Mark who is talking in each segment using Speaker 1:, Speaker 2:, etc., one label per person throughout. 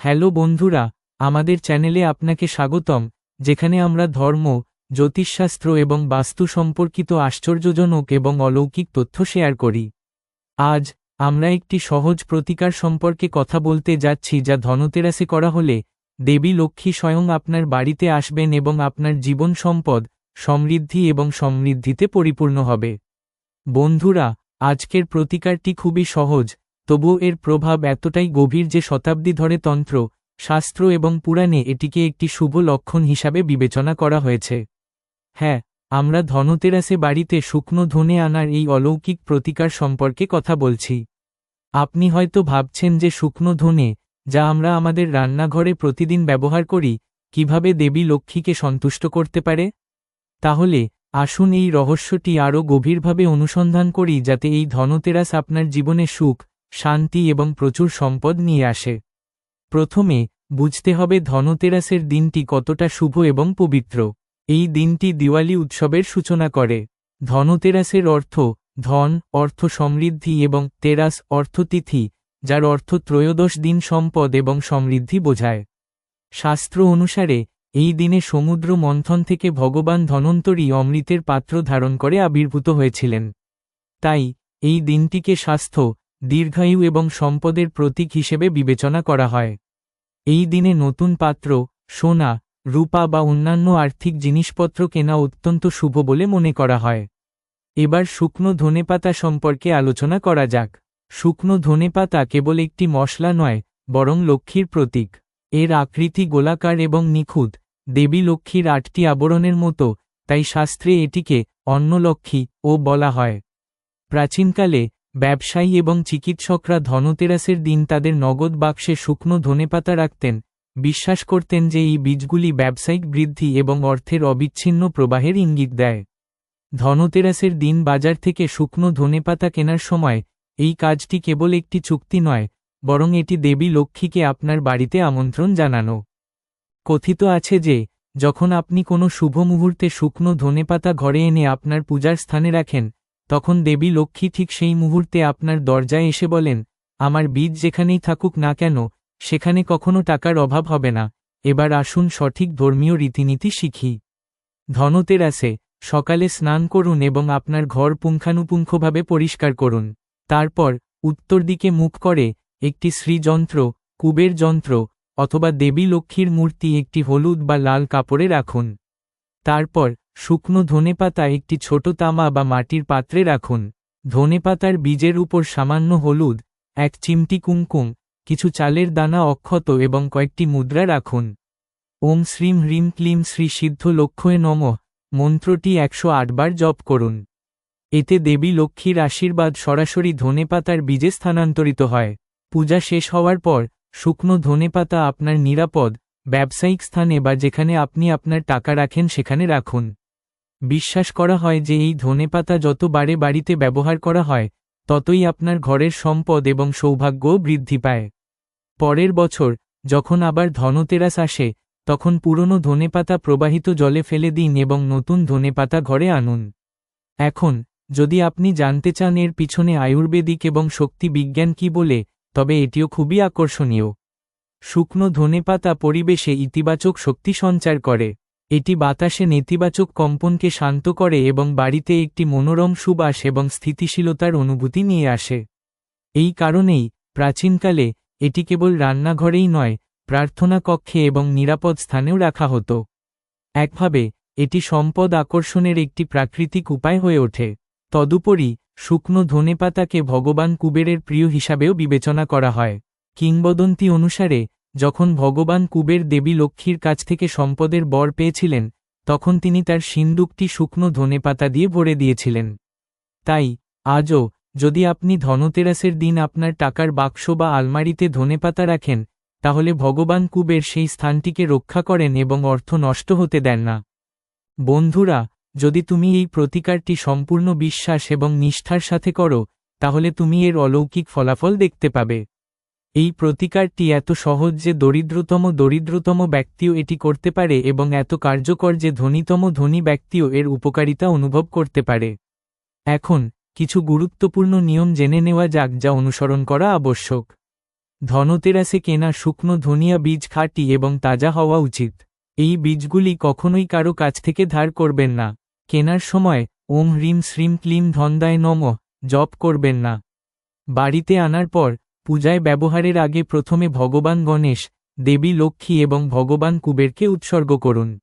Speaker 1: Hello বন্ধুরা, আমাদের চ্যানেলে আপনাকে স্বাগতম, যেখানে আমরা ধর্ম, জ্যোতিষশাস্ত্র এবং বাস্তু সম্পর্কিত আশ্চর্যজনক এবং অলৌকিক তথ্য শেয়ার করি। আজ, আমরা একটি সহজ প্রতিকার সম্পর্কে কথা বলতে যাচ্ছি যা ধনতেরাসে করা হলে, দেবী লক্ষ্মী স্বয়ং আপনার বাড়িতে আসবেন এবং আপনার জীবন সম্পদ, সমৃদ্ধি এবং সমৃদ্ধিতে পরিপূর্ণ হবে। বন্ধুরা, আজকের প্রতিকারটি খুবই সহজ তবুও এর প্রভাব এতটাই গভীর যে শতাব্দী ধরে তন্ত্র, শাস্ত্র এবং পুরাণে এটিকে একটি শুভ লক্ষণ হিসাবে বিবেচনা করা হয়েছে। হ্যাঁ আমরা ধনতেরাসে বাড়িতে শুকনো ধনে আনার এই অলৌকিক প্রতিকার সম্পর্কে কথা বলছি। আপনি হয়তো ভাবছেন যে শুকনো ধনে, যা আমরা আমাদের রান্নাঘরে প্রতিদিন ব্যবহার করি, কীভাবে দেবী লক্ষ্মীকে সন্তুষ্ট করতে পারে? তাহলে, আসুন এই রহস্যটি আরও গভীরভাবে অনুসন্ধান করি যাতে এই ধনতেরাস আপনার জীবনে সুখ শান্তি এবং প্রচুর সম্পদ নিয়ে আসে। প্রথমে, বুঝতে হবে ধনতেরাসের দিনটি কতটা শুভ এবং পবিত্র। এই দিনটি দিওয়ালি উৎসবের সূচনা করে। ধনতেরাসের অর্থ, ধন, অর্থ সমৃদ্ধি এবং তেরাস অর্থতিথি যার অর্থ ত্রয়োদশ দিন সম্পদ এবং সমৃদ্ধি বোঝায়। শাস্ত্র অনুসারে, এই দিনে সমুদ্র মন্থন থেকে ভগবান ধনন্তরী অমৃতের পাত্র ধারণ করে আবির্ভূত হয়েছিলেন। তাই, এই দিনটিকে স্বাস্থ্য দীর্ঘায়ু এবং সম্পদের প্রতীক হিসেবে বিবেচনা করা হয়। এই দিনে নতুন পাত্র, সোনা, রূপা বা অন্যান্য আর্থিক জিনিসপত্র কেনা অত্যন্ত শুভ বলে মনে করা হয়। এবার শুকনো ধনেপাতা সম্পর্কে আলোচনা করা যাক। শুকনো ধনেপাতা কেবল একটি মশলা নয়, বরং লক্ষ্মীর প্রতীক। এর আকৃতি গোলাকার এবং নিখুঁত, দেবী লক্ষ্মীর আটটি আবরণের মতো, তাই শাস্ত্রে এটিকে অন্নলক্ষ্মী ও বলা হয়। প্রাচীনকালে ব্যবসায়ী এবং চিকিৎসকরা ধনতেরাসের দিন তাদের নগদ বাক্সে শুকনো ধনেপাতা রাখতেন, বিশ্বাস করতেন যে এই বীজগুলি ব্যবসায়িক বৃদ্ধি এবং অর্থের অবিচ্ছিন্ন প্রবাহের ইঙ্গিত দেয়। ধনতেরাসের দিন বাজার থেকে শুকনো ধনেপাতা কেনার সময়, এই কাজটি কেবল একটি চুক্তি নয়, বরং এটি দেবী লক্ষ্মীকে আপনার বাড়িতে আমন্ত্রণ জানানো। কথিত আছে যে, যখন আপনি কোনো শুভ মুহূর্তে শুকনো ধনেপাতা ঘরে এনে আপনার পূজার স্থানে রাখেন তখন দেবী লক্ষ্মী ঠিক সেই মুহূর্তে আপনার দরজায় এসে বলেন, আমার বীজ যেখানেই থাকুক না কেন, সেখানে কখনো টাকার অভাব হবে না। এবার আসুন সঠিক ধর্মীয় রীতিনীতি শিখি। ধনতেরাসে সকালে স্নান করুন এবং আপনার ঘর পুঙ্খানুপুঙ্খভাবে পরিষ্কার করুন। তারপর উত্তর দিকে মুখ করে, একটি শ্রীযন্ত্র, কুবের যন্ত্র, অথবা দেবী লক্ষ্মীর মূর্তি, একটি হলুদ বা লাল কাপড়ে রাখুন। তারপর শুকনো ধনেপাতা একটি ছোট তামা বা মাটির পাত্রে রাখুন। ধনেপাতার বীজের উপর সামান্য হলুদ, এক চিমটি কুমকুম, কিছু চালের দানা অক্ষত এবং কয়েকটি মুদ্রা রাখুন। ওম শ্রীম হ্রিম ক্লিম শ্রী সিদ্ধ লক্ষ্যে নম। মন্ত্রটি একশো আটবার জপ করুন। এতে দেবী লক্ষ্মীর আশীর্বাদ সরাসরি ধনেপাতার বীজে স্থানান্তরিত হয়। পূজা শেষ হওয়ার পর, শুকনো ধনেপাতা আপনার নিরাপদ, ব্যবসায়িক স্থানে বা যেখানে আপনি আপনার টাকা রাখেন সেখানে রাখুন। বিশ্বাস করা হয় যে এই ধনেপাতা যত বারে বাড়িতে ব্যবহার করা হয়, ততই আপনার ঘরের সম্পদ এবং সৌভাগ্যও বৃদ্ধি পায়। পরের বছর, যখন আবার ধনতেরাস আসে, তখন পুরনো ধনেপাতা প্রবাহিত জলে ফেলে দিন এবং নতুন ধনেপাতা ঘরে আনুন। এখন, যদি আপনি জানতে চান এর পিছনে আয়ুর্বেদিক এবং শক্তি বিজ্ঞান কি বলে, তবে এটিও খুবই আকর্ষণীয়। শুকনো ধনেপাতা পরিবেশে ইতিবাচক শক্তি সঞ্চার করে। এটি বাতাসে নেতিবাচক কম্পনকে শান্ত করে এবং বাড়িতে একটি মনোরম সুবাস এবং স্থিতিশীলতার অনুভূতি নিয়ে আসে। এই কারণেই, প্রাচীনকালে, এটি কেবল রান্নাঘরেই নয়, প্রার্থনা কক্ষে এবং নিরাপদ স্থানেও রাখা হতো। একভাবে, এটি সম্পদ আকর্ষণের একটি প্রাকৃতিক উপায় হয়ে ওঠে। তদুপরি, শুকনো ধনেপাতাকে ভগবান কুবেরের প্রিয় হিসাবেও বিবেচনা করা হয়। কিংবদন্তি অনুসারে যখন ভগবান কুবের দেবী লক্ষ্মীর কাছ থেকে সম্পদের বর পেয়েছিলেন, তখন তিনি তার সিন্দুকটি শুকনো ধনেপাতা দিয়ে ভরে দিয়েছিলেন। তাই, আজও, যদি আপনি ধনতেরাসের দিন আপনার টাকার বাক্স বা আলমারিতে ধনেপাতা রাখেন, তাহলে ভগবান কুবের সেই স্থানটিকে রক্ষা করেন এবং অর্থ নষ্ট হতে দেন না। বন্ধুরা, যদি তুমি এই প্রতিকারটি সম্পূর্ণ বিশ্বাস এবং নিষ্ঠার সাথে করো, তাহলে তুমি এর অলৌকিক ফলাফল দেখতে পাবে। এই প্রতিকারটি এত সহজ যে দরিদ্রতম দরিদ্রতম ব্যক্তিও এটি করতে পারে এবং এত কার্যকর যে ধনীতম ধনী ব্যক্তিও এর উপকারিতা অনুভব করতে পারে। এখন, কিছু গুরুত্বপূর্ণ নিয়ম জেনে নেওয়া যাক যা অনুসরণ করা আবশ্যক। ধনতেরাসে কেনা শুকনো ধনিয়া বীজ খাঁটি এবং তাজা হওয়া উচিত। এই বীজগুলি কখনোই কারও কাছ থেকে ধার করবেন না। কেনার সময়, ওম হ্রিম শ্রীম ক্লিম ধন্দায় নম, জপ করবেন না। বাড়িতে আনার পর পূজায় ব্যবহারের আগে প্রথমে ভগবান গণেশ, দেবী লক্ষ্মী এবং ভগবান কুবেরকে উৎসর্গ করুন।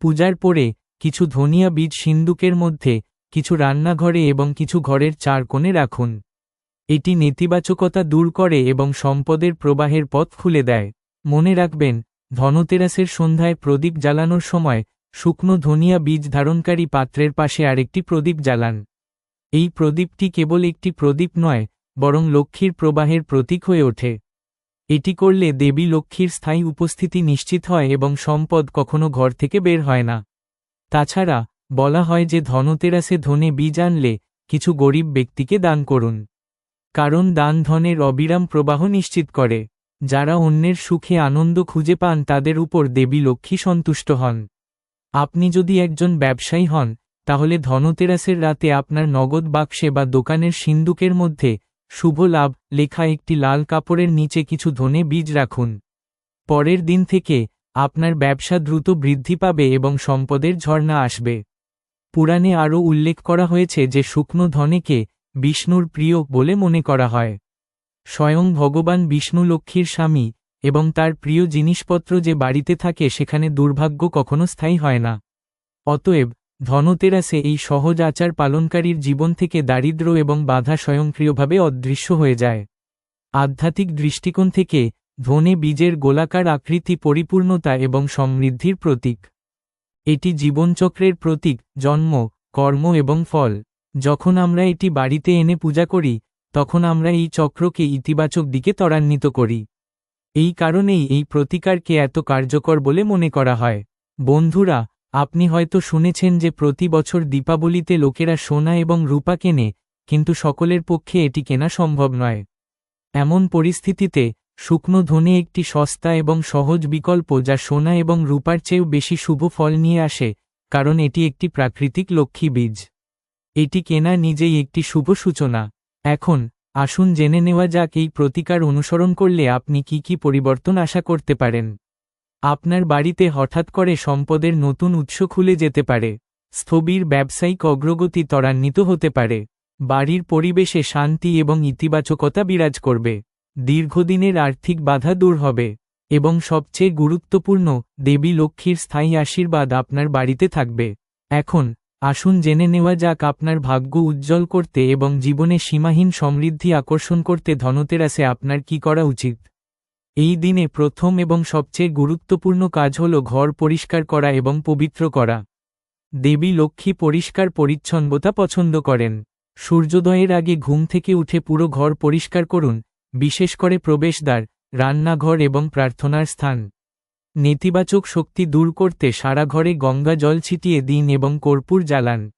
Speaker 1: পূজার পরে, কিছু ধনিয়া বীজ সিন্দুকের মধ্যে, কিছু রান্নাঘরে এবং কিছু ঘরের চার কোণে রাখুন। এটি নেতিবাচকতা দূর করে এবং সম্পদের প্রবাহের পথ খুলে দেয়। মনে রাখবেন, ধনতেরাসের সন্ধ্যায় প্রদীপ জ্বালানোর সময়, শুকনো ধনিয়া বীজ ধারণকারী পাত্রের পাশে আরেকটি প্রদীপ জ্বালান। এই প্রদীপটি কেবল একটি প্রদীপ নয় বরং লক্ষ্মীর প্রবাহের প্রতীক হয়ে ওঠে। এটি করলে দেবী লক্ষ্মীর স্থায়ী উপস্থিতি নিশ্চিত হয় এবং সম্পদ কখনো ঘর থেকে বের হয় না। তাছাড়া, বলা হয় যে ধনতেরাসে ধনে বীজ আনলে কিছু গরিব ব্যক্তিকে দান করুন। কারণ দান ধনের অবিরাম প্রবাহ নিশ্চিত করে। যারা অন্যের সুখে আনন্দ খুঁজে পান তাদের উপর দেবী লক্ষ্মী সন্তুষ্ট হন। আপনি যদি একজন ব্যবসায়ী হন, তাহলে ধনতেরাসের রাতে আপনার নগদ বাক্সে বা দোকানের সিন্দুকের মধ্যে শুভ লাভ, লেখা একটি লাল কাপড়ের নিচে কিছু ধনে বীজ রাখুন। পরের দিন থেকে, আপনার ব্যবসা দ্রুত বৃদ্ধি পাবে এবং সম্পদের ঝর্ণা আসবে। পুরাণে আরও উল্লেখ করা হয়েছে যে শুকনো ধনেকে বিষ্ণুর প্রিয় বলে মনে করা হয়। স্বয়ং ভগবান বিষ্ণু লক্ষ্মীর স্বামী এবং তার প্রিয় জিনিসপত্র যে বাড়িতে থাকে সেখানে দুর্ভাগ্য কখনো স্থায়ী হয় না। অতএব ধনতেরাসে এই সহজ আচার পালনকারীর জীবন থেকে দারিদ্র এবং বাধা স্বয়ংক্রিয়ভাবে অদৃশ্য হয়ে যায়। আধ্যাত্মিক দৃষ্টিকোণ থেকে ধনে বীজের গোলাকার আকৃতি পরিপূর্ণতা এবং সমৃদ্ধির প্রতীক। এটি জীবনচক্রের প্রতীক, জন্ম, কর্ম এবং ফল। যখন আমরা এটি বাড়িতে এনে পূজা করি, তখন আমরা এই চক্রকে ইতিবাচক দিকে ত্বরান্বিত করি। এই কারণেই এই প্রতিকারকে এত কার্যকর বলে মনে করা হয়। বন্ধুরা আপনি হয়তো শুনেছেন যে প্রতি বছর দীপাবলিতে লোকেরা সোনা এবং রূপা কেনে, কিন্তু সকলের পক্ষে এটি কেনা সম্ভব নয়। এমন পরিস্থিতিতে, শুকনো ধনে একটি সস্তা এবং সহজ বিকল্প যা সোনা এবং রূপার চেয়েও বেশি শুভ ফল নিয়ে আসে, কারণ এটি একটি প্রাকৃতিক লক্ষ্মী বীজ। এটি কেনা নিজেই একটি শুভ সূচনা। এখন, আসুন জেনে নেওয়া যাক এই প্রতিকার অনুসরণ করলে আপনি কি কি পরিবর্তন আশা করতে পারেন। আপনার বাড়িতে হঠাৎ করে সম্পদের নতুন উৎস খুলে যেতে পারে। স্থবির ব্যবসায়িক অগ্রগতি ত্বরান্বিত হতে পারে। বাড়ির পরিবেশে শান্তি এবং ইতিবাচকতা বিরাজ করবে। দীর্ঘদিনের আর্থিক বাধা দূর হবে এবং সবচেয়ে গুরুত্বপূর্ণ, দেবী লক্ষ্মীর স্থায়ী আশীর্বাদ আপনার বাড়িতে থাকবে। এখন, আসুন জেনে নেওয়া যাক আপনার ভাগ্য উজ্জ্বল করতে এবং জীবনে সীমাহীন সমৃদ্ধি আকর্ষণ করতে ধনতেরাসে আপনার কি করা উচিত। এই দিনে প্রথম এবং সবচেয়ে গুরুত্বপূর্ণ কাজ হল ঘর পরিষ্কার করা এবং পবিত্র করা। দেবী লক্ষ্মী পরিষ্কার পরিচ্ছন্নতা পছন্দ করেন। সূর্যোদয়ের আগে ঘুম থেকে উঠে পুরো ঘর পরিষ্কার করুন, বিশেষ করে প্রবেশদ্বার, রান্নাঘর এবং প্রার্থনার স্থান। নেতিবাচক শক্তি দূর করতে সারা ঘরে গঙ্গা জল ছিটিয়ে দিন এবং কর্পূর জ্বালান।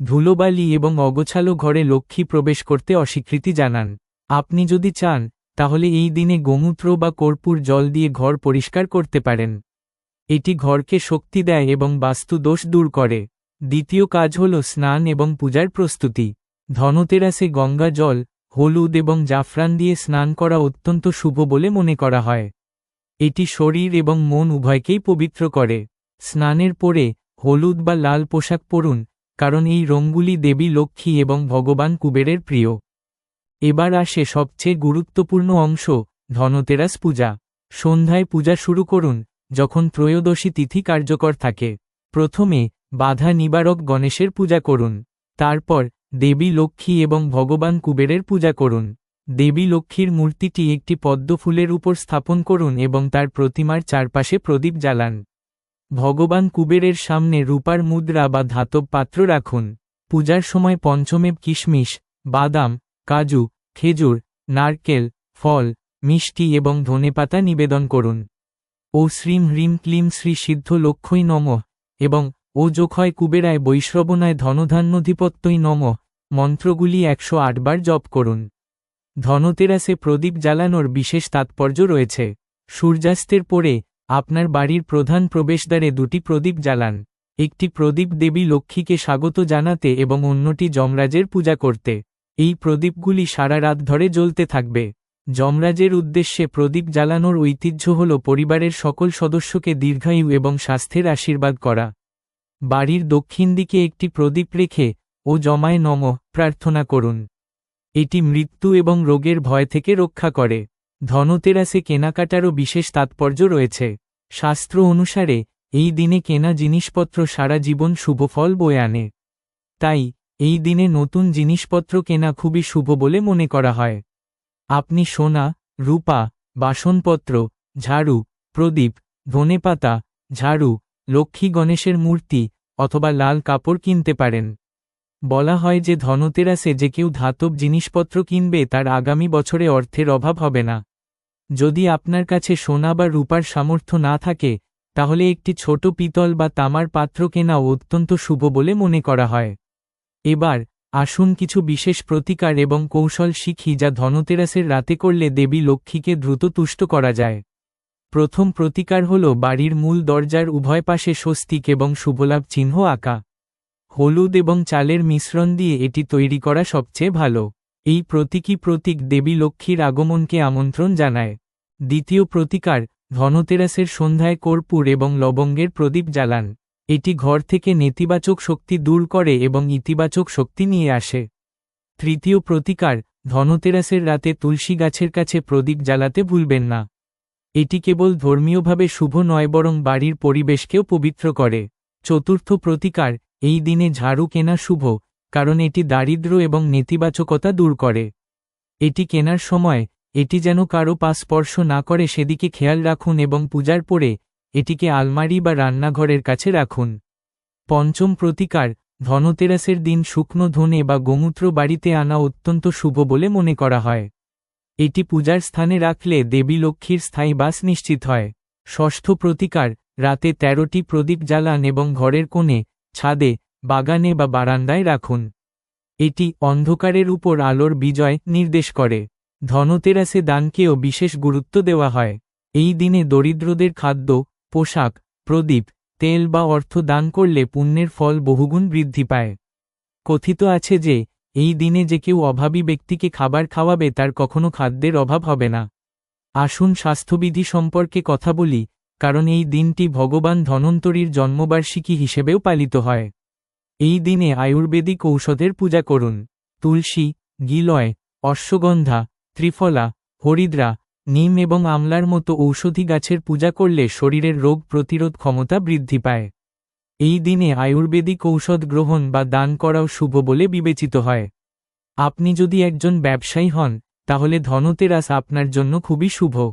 Speaker 1: ধুলোবালি এবং অগোছালো ঘরে লক্ষ্মী প্রবেশ করতে অস্বীকৃতি জানান। আপনি যদি চান তাহলে এই দিনে গোমূত্র বা কর্পূর জল দিয়ে ঘর পরিষ্কার করতে পারেন। এটি ঘরকে শক্তি দেয় এবং বাস্তু দোষ দূর করে। দ্বিতীয় কাজ হল স্নান এবং পূজার প্রস্তুতি। ধনতেরাসে গঙ্গা জল, হলুদ এবং জাফরান দিয়ে স্নান করা অত্যন্ত শুভ বলে মনে করা হয়। এটি শরীর এবং মন উভয়কেই পবিত্র করে। স্নানের পরে হলুদ বা লাল পোশাক পরুন, কারণ এই রঙগুলি দেবী, লক্ষ্মী এবং ভগবান কুবেরের প্রিয়। এবার আসে সবচেয়ে গুরুত্বপূর্ণ অংশ, ধনতেরাস পূজা। সন্ধ্যায় পূজা শুরু করুন, যখন ত্রয়োদশী তিথি কার্যকর থাকে। প্রথমে বাধা নিবারক গণেশের পূজা করুন। তারপর দেবী লক্ষ্মী এবং ভগবান কুবেরের পূজা করুন। দেবী লক্ষ্মীর মূর্তিটি একটি পদ্ম ফুলের উপর স্থাপন করুন এবং তার প্রতিমার চারপাশে প্রদীপ জ্বালান। ভগবান কুবেরের সামনে রূপার মুদ্রা বা ধাতব পাত্র রাখুন। পূজার সময় পঞ্চমেব কিশমিশ, বাদাম কাজু, খেজুর, নারকেল, ফল, মিষ্টি এবং ধনেপাতা নিবেদন করুন। ও শ্রীম হ্রিম ক্লিম শ্রী সিদ্ধ লক্ষ্যই নম এবং ও যোখয় কুবেরায় বৈশ্রবনায় ধনধান্যধিপত্যই নম মন্ত্রগুলি একশো বার জপ করুন। ধনতেরাসে প্রদীপ জ্বালানোর বিশেষ তাৎপর্য রয়েছে। সূর্যাস্তের পরে আপনার বাড়ির প্রধান প্রবেশদ্বারে দুটি প্রদীপ জ্বালান। একটি প্রদীপ দেবী লক্ষ্মীকে স্বাগত জানাতে এবং অন্যটি যমরাজের পূজা করতে। এই প্রদীপগুলি সারা রাত ধরে জ্বলতে থাকবে। যমরাজের উদ্দেশ্যে প্রদীপ জ্বালানোর ঐতিহ্য হল পরিবারের সকল সদস্যকে দীর্ঘায়ু এবং স্বাস্থ্যের আশীর্বাদ করা। বাড়ির দক্ষিণ দিকে একটি প্রদীপ রেখে, ও জমায় নম, প্রার্থনা করুন। এটি মৃত্যু এবং রোগের ভয় থেকে রক্ষা করে। ধনতেরাসে কেনাকাটারও বিশেষ তাৎপর্য রয়েছে। শাস্ত্র অনুসারে, এই দিনে কেনা জিনিসপত্র সারা জীবন শুভফল বয়ে আনে। তাই এই দিনে নতুন জিনিসপত্র কেনা খুবই শুভ বলে মনে করা হয়। আপনি সোনা, রূপা, বাসনপত্র, ঝাড়ু, প্রদীপ, ধনেপাতা, ঝাড়ু, লক্ষ্মী গণেশের মূর্তি অথবা লাল কাপড় কিনতে পারেন। বলা হয় যে ধনতেরাসে যে কেউ ধাতব জিনিসপত্র কিনবে তার আগামী বছরে অর্থের অভাব হবে না। যদি আপনার কাছে সোনা বা রূপার সামর্থ্য না থাকে, তাহলে একটি ছোট পিতল বা তামার পাত্র কেনাও অত্যন্ত শুভ বলে মনে করা হয়। এবার, আসুন কিছু বিশেষ প্রতিকার এবং কৌশল শিখি যা ধনতেরাসের রাতে করলে দেবী লক্ষ্মীকে দ্রুত তুষ্ট করা যায়। প্রথম প্রতিকার হল বাড়ির মূল দরজার উভয় পাশে স্বস্তিক এবং শুভলাভ চিহ্ন আঁকা। হলুদ এবং চালের মিশ্রণ দিয়ে এটি তৈরি করা সবচেয়ে ভালো। এই প্রতীকী প্রতীক দেবী লক্ষ্মীর আগমনকে আমন্ত্রণ জানায়। দ্বিতীয় প্রতিকার, ধনতেরাসের সন্ধ্যায় কর্পূর এবং লবঙ্গের প্রদীপ জ্বালান। এটি ঘর থেকে নেতিবাচক শক্তি দূর করে এবং ইতিবাচক শক্তি নিয়ে আসে। তৃতীয় প্রতিকার, ধনতেরাসের রাতে তুলসী গাছের কাছে প্রদীপ জ্বালাতে ভুলবেন না। এটি কেবল ধর্মীয়ভাবে শুভ নয়, বরং বাড়ির পরিবেশকেও পবিত্র করে। চতুর্থ প্রতিকার, এই দিনে ঝাড়ু কেনা শুভ, কারণ এটি দারিদ্র এবং নেতিবাচকতা দূর করে। এটি কেনার সময়, এটি যেন কারও পা স্পর্শ না করে সেদিকে খেয়াল রাখুন এবং পূজার পরে এটিকে আলমারি বা রান্নাঘরের কাছে রাখুন। পঞ্চম প্রতিকার, ধনতেরাসের দিন শুকনো ধনে বা গোমূত্র বাড়িতে আনা অত্যন্ত শুভ বলে মনে করা হয়। এটি পূজার স্থানে রাখলে দেবী লক্ষ্মীর স্থায়ী বাস নিশ্চিত হয়। ষষ্ঠ প্রতিকার, রাতে তেরোটি প্রদীপ জ্বালান এবং ঘরের কোণে, ছাদে, বাগানে বা বারান্দায় রাখুন। এটি অন্ধকারের উপর আলোর বিজয় নির্দেশ করে। ধনতেরাসে দানকেও বিশেষ গুরুত্ব দেওয়া হয়। এই দিনে দরিদ্রদের খাদ্য পোশাক, প্রদীপ, তেল বা অর্থ দান করলে পুণ্যের ফল বহুগুণ বৃদ্ধি পায়। কথিত আছে যে, এই দিনে যে কেউ অভাবী ব্যক্তিকে খাবার খাওয়াবে তার কখনো খাদ্যের অভাব হবে না। আসুন স্বাস্থ্যবিধি সম্পর্কে কথা বলি, কারণ এই দিনটি ভগবান ধনন্তরীর জন্মবার্ষিকী হিসেবেও পালিত হয়। এই দিনে আয়ুর্বেদিক ঔষধের পূজা করুন। তুলসী, গিলয়, অশ্বগন্ধা, ত্রিফলা, হরিদ্রা নিম এবং আমলার মতো ঔষধি গাছের পূজা করলে শরীরের রোগ প্রতিরোধ ক্ষমতা বৃদ্ধি পায়। এই দিনে আয়ুর্বেদিক ঔষধ গ্রহণ বা দান করাও শুভ বলে বিবেচিত হয়। আপনি যদি একজন ব্যবসায়ী হন, তাহলে ধনতেরাস আপনার জন্য খুবই শুভ।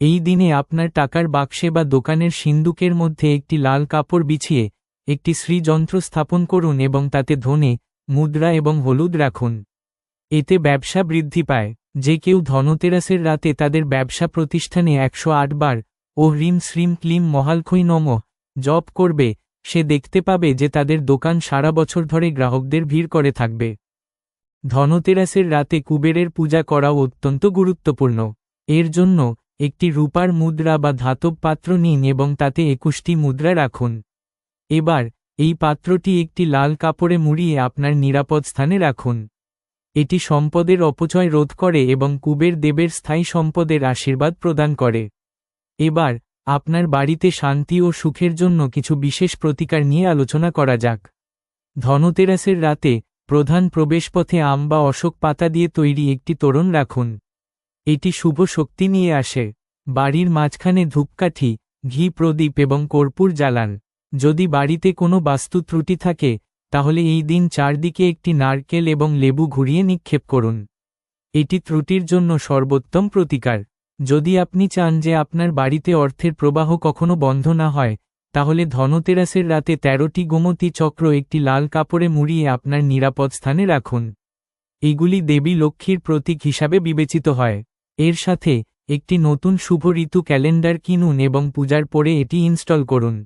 Speaker 1: এই দিনে আপনার টাকার বাক্সে বা দোকানের সিন্দুকের মধ্যে একটি লাল কাপড় বিছিয়ে, একটি শ্রীযন্ত্র স্থাপন করুন এবং তাতে ধনে, মুদ্রা এবং হলুদ রাখুন। এতে ব্যবসা বৃদ্ধি পায়। যে কেউ ধনতেরাসের রাতে তাদের ব্যবসা প্রতিষ্ঠানে একশো আট বার ও হ্রিম শ্রীম ক্লিম মহালখৈ নম জপ করবে, সে দেখতে পাবে যে তাদের দোকান সারা বছর ধরে গ্রাহকদের ভিড় করে থাকবে। ধনতেরাসের রাতে কুবেরের পূজা করাও অত্যন্ত গুরুত্বপূর্ণ। এর জন্য একটি রূপার মুদ্রা বা ধাতব পাত্র নিন এবং তাতে একুশটি মুদ্রা রাখুন। এবার, এই পাত্রটি একটি লাল কাপড়ে মুড়িয়ে আপনার নিরাপদ স্থানে রাখুন। এটি সম্পদের অপচয় রোধ করে এবং কুবের দেবের স্থায়ী সম্পদের আশীর্বাদ প্রদান করে। এবার, আপনার বাড়িতে শান্তি ও সুখের জন্য কিছু বিশেষ প্রতিকার নিয়ে আলোচনা করা যাক। ধনতেরাসের রাতে, প্রধান প্রবেশপথে আম বা অশোক পাতা দিয়ে তৈরি একটি তোরণ রাখুন। এটি শুভ শক্তি নিয়ে আসে। বাড়ির মাঝখানে ধূপকাঠি, ঘি প্রদীপ এবং কর্পূর জ্বালান। যদি বাড়িতে কোনো বাস্তু ত্রুটি থাকে তাহলে এই দিন চারদিকে একটি নারকেল এবং লেবু ঘুরিয়ে নিক্ষেপ করুন। এটি ত্রুটির জন্য সর্বোত্তম প্রতিকার। যদি আপনি চান যে আপনার বাড়িতে অর্থের প্রবাহ কখনো বন্ধ না হয়, তাহলে ধনতেরাসের রাতে তেরোটি গোমতী চক্র একটি লাল কাপড়ে মুড়িয়ে আপনার নিরাপদ স্থানে রাখুন। এগুলি দেবী লক্ষ্মীর প্রতীক হিসাবে বিবেচিত হয়। এর সাথে, একটি নতুন শুভ ঋতু ক্যালেন্ডার কিনুন এবং পূজার পরে এটি ইনস্টল করুন।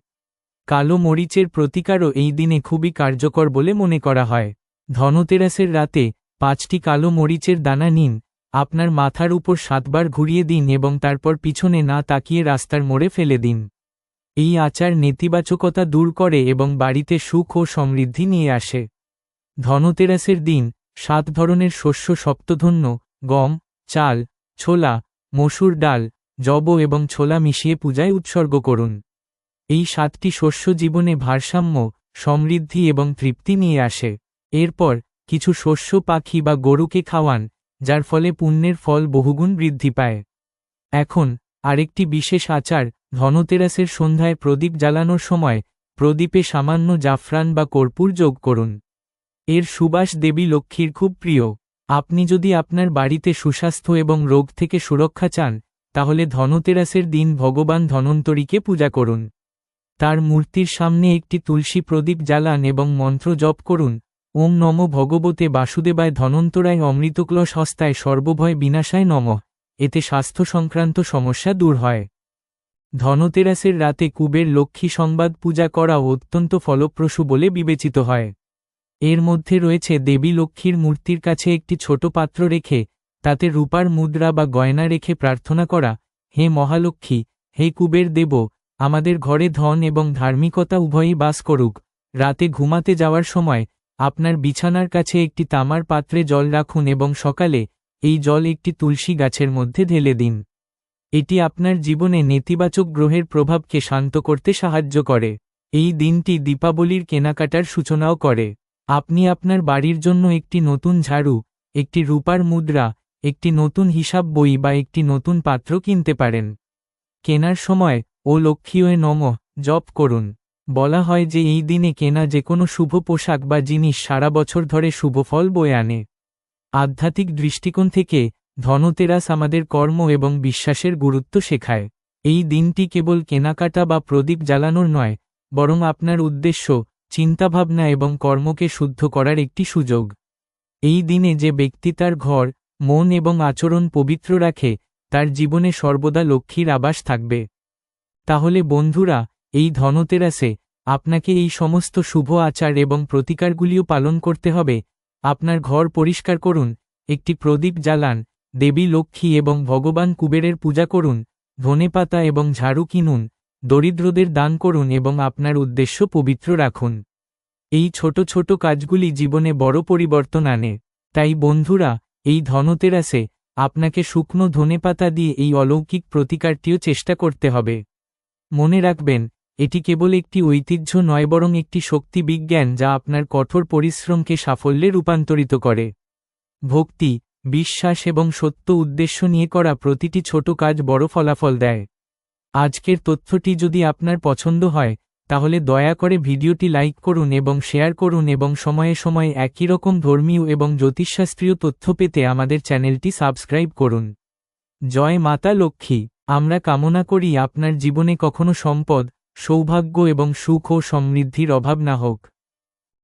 Speaker 1: কালো মরিচের প্রতিকারও এই দিনে খুবই কার্যকর বলে মনে করা হয়। ধনতেরাসের রাতে পাঁচটি কালো মরিচের দানা নিন, আপনার মাথার উপর সাতবার ঘুরিয়ে দিন এবং তারপর পিছনে না তাকিয়ে রাস্তার মোড়ে ফেলে দিন। এই আচার নেতিবাচকতা দূর করে এবং বাড়িতে সুখ ও সমৃদ্ধি নিয়ে আসে। ধনতেরাসের দিন সাত ধরনের শস্য সপ্তধন্য, গম, চাল, ছোলা, মসুর ডাল, জব এবং ছোলা মিশিয়ে পূজায় উৎসর্গ করুন। এই সাতটি শস্য জীবনে ভারসাম্য, সমৃদ্ধি এবং তৃপ্তি নিয়ে আসে। এরপর, কিছু শস্য পাখি বা গরুকে খাওয়ান, যার ফলে পুণ্যের ফল বহুগুণ বৃদ্ধি পায়। এখন, আরেকটি বিশেষ আচার, ধনতেরাসের সন্ধ্যায় প্রদীপ জ্বালানোর সময়, প্রদীপে সামান্য জাফরান বা কর্পূর যোগ করুন। এর সুবাস দেবী লক্ষ্মীর খুব প্রিয়। আপনি যদি আপনার বাড়িতে সুস্বাস্থ্য এবং রোগ থেকে সুরক্ষা চান, তাহলে ধনতেরাসের দিন ভগবান ধনন্তরীকে পূজা করুন। তার মূর্তির সামনে একটি তুলসী প্রদীপ জ্বালান এবং মন্ত্র জপ করুন, ওম নম ভগবতে বাসুদেবায় ধনন্তরায় অমৃতক্লস হস্তায় সর্বভয় বিনাশায় নম। এতে স্বাস্থ্য সংক্রান্ত সমস্যা দূর হয়। ধনতেরাসের রাতে কুবের লক্ষ্মী সংবাদ পূজা করা অত্যন্ত ফলপ্রসূ বলে বিবেচিত হয়। এর মধ্যে রয়েছে দেবী লক্ষ্মীর মূর্তির কাছে একটি ছোট পাত্র রেখে, তাতে রূপার মুদ্রা বা গয়না রেখে প্রার্থনা করা, হে মহালক্ষ্মী, হে কুবের দেব আমাদের ঘরে ধন এবং ধার্মিকতা উভয়ই বাস করুক। রাতে ঘুমাতে যাওয়ার সময় আপনার বিছানার কাছে একটি তামার পাত্রে জল রাখুন এবং সকালে এই জল একটি তুলসী গাছের মধ্যে ঢেলে দিন। এটি আপনার জীবনে নেতিবাচক গ্রহের প্রভাবকে শান্ত করতে সাহায্য করে। এই দিনটি দীপাবলির কেনাকাটার সূচনাও করে। আপনি আপনার বাড়ির জন্য একটি নতুন ঝাড়ু, একটি রূপার মুদ্রা, একটি নতুন হিসাব বই বা একটি নতুন পাত্র কিনতে পারেন। কেনার সময় ও লক্ষ্মীয় নম, জপ করুন। বলা হয় যে এই দিনে কেনা যে কোনো শুভ পোশাক বা জিনিস সারা বছর ধরে শুভ ফল বয়ে আনে। আধ্যাত্মিক দৃষ্টিকোণ থেকে ধনতেরাস আমাদের কর্ম এবং বিশ্বাসের গুরুত্ব শেখায়। এই দিনটি কেবল কেনাকাটা বা প্রদীপ জ্বালানোর নয়, বরং আপনার উদ্দেশ্য, চিন্তাভাবনা এবং কর্মকে শুদ্ধ করার একটি সুযোগ। এই দিনে যে ব্যক্তি তার ঘর, মন এবং আচরণ পবিত্র রাখে, তার জীবনে সর্বদা লক্ষ্মীর আবাস থাকবে। তাহলে বন্ধুরা, এই ধনতেরাসে আপনাকে এই সমস্ত শুভ আচার এবং প্রতিকারগুলিও পালন করতে হবে। আপনার ঘর পরিষ্কার করুন, একটি প্রদীপ জ্বালান, দেবী লক্ষ্মী এবং ভগবান কুবেরের পূজা করুন, ধনেপাতা এবং ঝাড়ু কিনুন, দরিদ্রদের দান করুন এবং আপনার উদ্দেশ্য পবিত্র রাখুন। এই ছোট ছোট কাজগুলি জীবনে বড় পরিবর্তন আনে। তাই বন্ধুরা, এই ধনতেরাসে আপনাকে শুকনো ধনেপাতা দিয়ে এই অলৌকিক প্রতিকারটিও চেষ্টা করতে হবে। মনে রাখবেন, এটি কেবল একটি ঐতিহ্য নয় বরং একটি শক্তি বিজ্ঞান যা আপনার কঠোর পরিশ্রমকে সাফল্যে রূপান্তরিত করে। ভক্তি, বিশ্বাস এবং সত্য উদ্দেশ্য নিয়ে করা প্রতিটি ছোট কাজ বড় ফলাফল দেয়। আজকের তথ্যটি যদি আপনার পছন্দ হয়, তাহলে দয়া করে ভিডিওটি লাইক করুন এবং শেয়ার করুন এবং সময়ে সময়ে একই রকম ধর্মীয় এবং জ্যোতিষশাস্ত্রীয় তথ্য পেতে আমাদের চ্যানেলটি সাবস্ক্রাইব করুন। জয় মাতা লক্ষ্মী। আমরা কামনা করি আপনার জীবনে কখনো সম্পদ, সৌভাগ্য এবং সুখ ও সমৃদ্ধির অভাব না হোক।